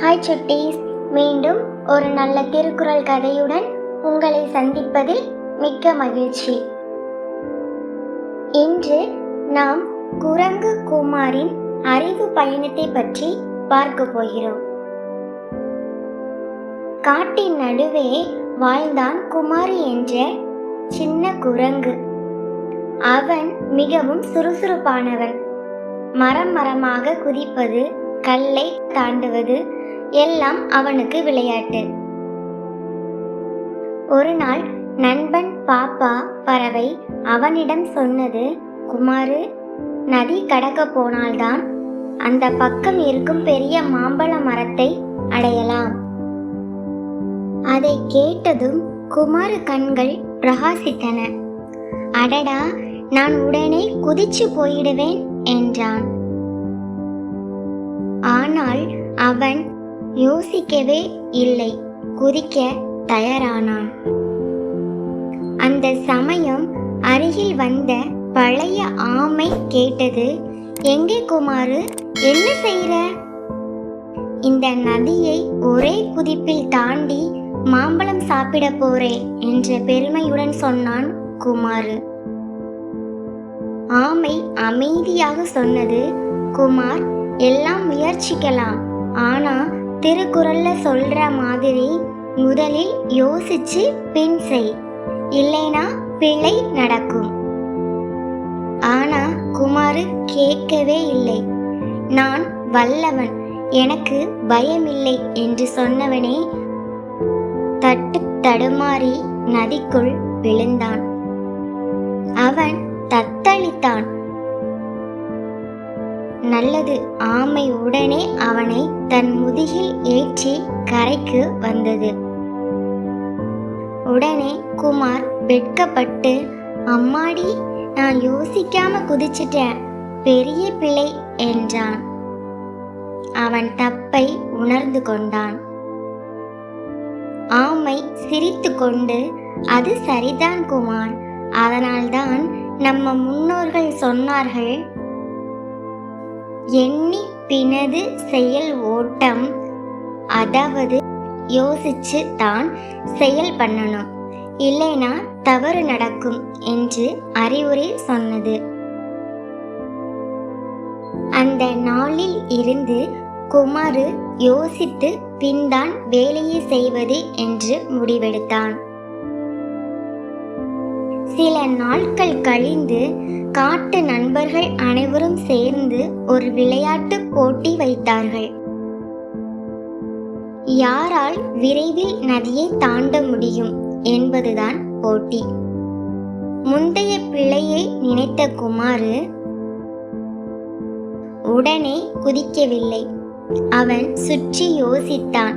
Hi சுட்டீஸ் மீண்டும் ஒரு நல்ல திருக்குறள் கதையுடன் உங்களை சந்திப்பதில் மிக்க மகிழ்ச்சி. இன்று நாம் குரங்கு குமாரின் அறிவு பயணத்தை பற்றி பார்க்க போகிறோம். காட்டின் நடுவே வாழ்ந்தான் குமாரி என்ற சின்ன குரங்கு. அவன் மிகவும் சுறுசுறுப்பானவன். மரம் மரமாக குதிப்பது கல்லை தாண்டுவது எல்லாம் அவனுக்கு விளையாட்டு. ஒரு நாள் நண்பன் பாப்பா பறவை அவனிடம் சொன்னது குமாரு நதி கடக்க போனால்தான் அந்த பக்கம் இருக்கும் பெரிய மாம்பழ மரத்தை அடையலாம். அதை கேட்டதும் குமாரு கண்கள் பிரகாசித்தன. அடடா நான் உடனே குதிச்சு போயிடுவேன் என்றான். ஆனால் அவன் யோசிக்கவே இல்லை. குதிக்க தயாரானான். அந்த சமயம் அருகில் வந்த பழைய ஆமை கேட்டது எங்கே குமாரு? என்ன செய்யற இந்த நதியை ஒரே குதிப்பில் தாண்டி மாம்பழம் சாப்பிட போறேன் என்ற பெருமையுடன் சொன்னான் குமாரு. ஆமை அமைதியாக சொன்னது குமார் எல்லாம் முயற்சிக்கலாம். ஆனா திருக்குறள்ல சொல்ற மாதிரி முதலில் யோசிச்சு பின் செய். இல்லைனா பிழை நடக்கும். ஆனா குமாரு கேட்கவே இல்லை. நான் வல்லவன் எனக்கு பயமில்லை என்று சொன்னவனே தட்டு தடுமாறி நதிக்குள் விழுந்தான். அவன் தத்தளித்தான். நல்லது. ஆமை உடனே அவனை தன் முதுகில் ஏற்றி கரைக்கு வந்தது. உடனே குமார் வெட்கப்பட்டு அம்மாடி நான் யோசிக்காம குதிச்சிட்டேன். பெரிய பிழை என்றான். அவன் தப்பை உணர்ந்து கொண்டான். ஆமை சிரித்து கொண்டு அது சரிதான் குமார். அதனால்தான் நம்ம முன்னோர்கள் சொன்னார்கள் எண்ணி பினது செயல் ஓட்டம். அதாவது யோசிச்சு தான் செயல் பண்ணணும். இல்லைனா தவறு நடக்கும் என்று அறிவுரை சொன்னது. அந்த நாளில் இருந்து குமாரு யோசித்து பின்தான் வேலையை செய்வது என்று முடிவெடுத்தான். சில நாட்கள் கழிந்து காட்டு நண்பர்கள் அனைவரும் சேர்ந்து ஒரு விளையாட்டு போட்டி வைத்தார்கள். யாரால் விரைவில் நதியை தாண்ட முடியும் என்பதுதான் போட்டி. முந்தைய பிழையை நினைத்த குமாரு உடனே குதிக்கவில்லை. அவன் சுற்றி யோசித்தான்.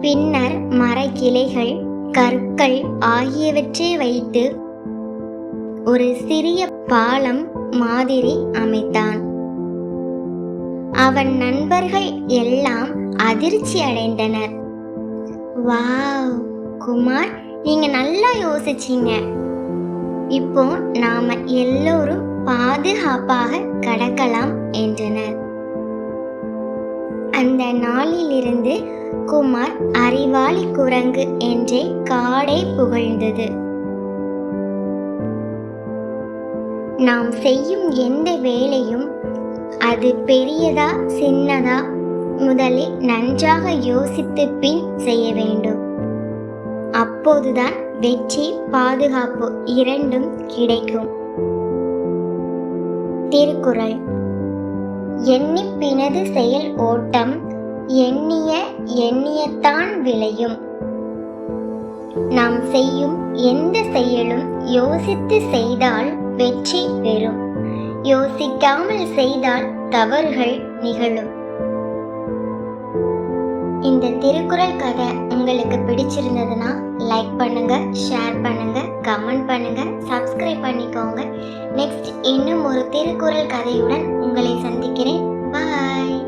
பின்னர் மரக்கிளைகள் கற்கள் ஆகியவற்றை வைத்து ஒரு சிறிய பாலம் மாதிரி அமைத்தான். அவன் நண்பர்கள் எல்லாம் அதிர்ச்சி அடைந்தனர். வாவ் குமார் நீங்க நல்லா யோசிச்சீங்க. இப்போ நாம எல்லோரும் பாதுகாப்பாக கடக்கலாம் என்றனர். அந்த நாளிலிருந்து குமார் அறிவாளி குரங்கு என்றே காடை புகழ்ந்தது. நாம் செய்யும் எந்த வேலையும் அது பெரியதா சின்னதா முதலில் நன்றாக யோசித்து பின் செய்ய வேண்டும். அப்போதுதான் வெற்றி பாதுகாப்பு இரண்டும் கிடைக்கும். திருக்குறள். எண்ணி பினது செயல் ஓட்டம் எண்ணிய எண்ணியத்தான் விளையும். நாம் செய்யும் எந்த செயலும் யோசித்து செய்தால் வெற்றி பெறும். யோசிக்காமல் செய்தால் தவறுகள் நிகழும். இந்த திருக்குறள் கதை உங்களுக்கு பிடிச்சிருந்ததுன்னா லைக் பண்ணுங்க ஷேர் பண்ணுங்க கமெண்ட் பண்ணுங்க சப்ஸ்கிரைப் பண்ணிக்கோங்க. நெக்ஸ்ட் இன்னும் ஒரு திருக்குறள் கதையுடன் உங்களை சந்திக்கிறேன். பாய்